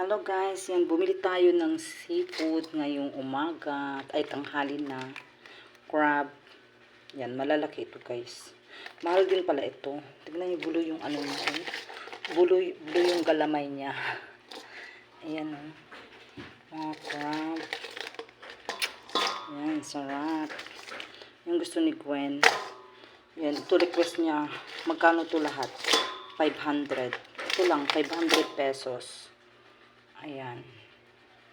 Hello guys, yan bumili tayo ng seafood ngayong umaga ay tanghali na. Crab. Yan, malalaki ito guys. Mahal din pala ito. Tignan niyo bulo yung ano niya. eh. Bulo, bulo yung galamay niya. Ayan oh. Mga crab. Yan, sarap. Yung gusto ni Gwen. Yan, ito request niya. Magkano to lahat? 500. Ito lang, 500 pesos. Ayan.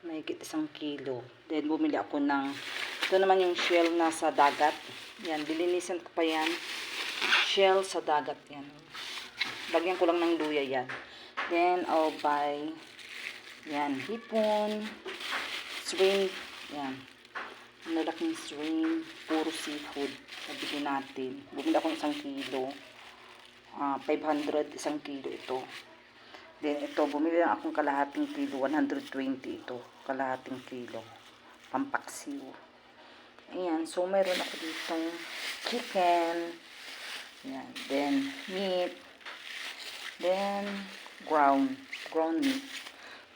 Mahigit isang kilo. Then, bumili ako ng, ito naman yung shell na sa dagat. Yan, dilinisan ko pa yan. Shell sa dagat yan. Lagyan ko lang ng luya yan. Then, I'll buy, yan, hipon, shrimp, yan. Malaking shrimp, puro seafood. Nabili natin. Bumili ako ng isang kilo. Ah, 500 isang kilo ito. Then ito, bumili lang akong kalahating kilo, 120 ito, kalahating kilo. Pampaksiw. Ayan, so meron ako ditong chicken. Ayan, then meat. Then ground, ground meat.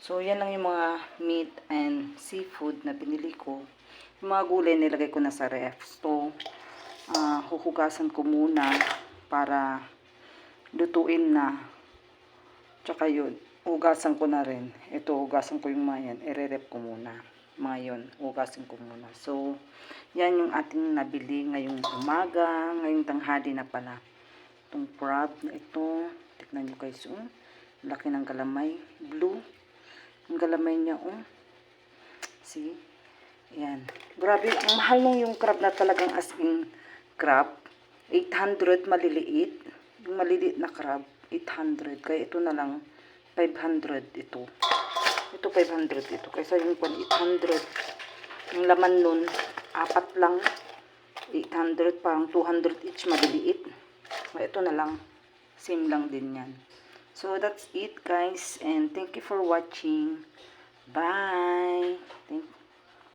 So yan lang yung mga meat and seafood na binili ko. Yung mga gulay nilagay ko na sa ref. So, ah, huhugasan ko muna para lutuin na Tsaka yun, hugasan ko na rin. Ito, hugasan ko yung mga yan. Ire-rep ko muna. Mga yun, hugasan ko muna. So, yan yung ating nabili ngayong umaga, ngayong tanghali na pala. Itong crab na ito. Tignan nyo guys, oh. Laki ng galamay. Blue. Yung galamay niya, oh. See? Yan. Grabe, ang mahal nung yung crab na talagang as in crab. 800 maliliit. Yung maliliit na crab, 800. Kaya ito na lang, 500 ito. Ito 500 ito. Kaysa yung pan 800. Yung laman nun, apat lang. 800, parang 200 each maliliit. Kaya ito na lang. Same lang din yan. So, that's it guys. And thank you for watching. Bye. Thank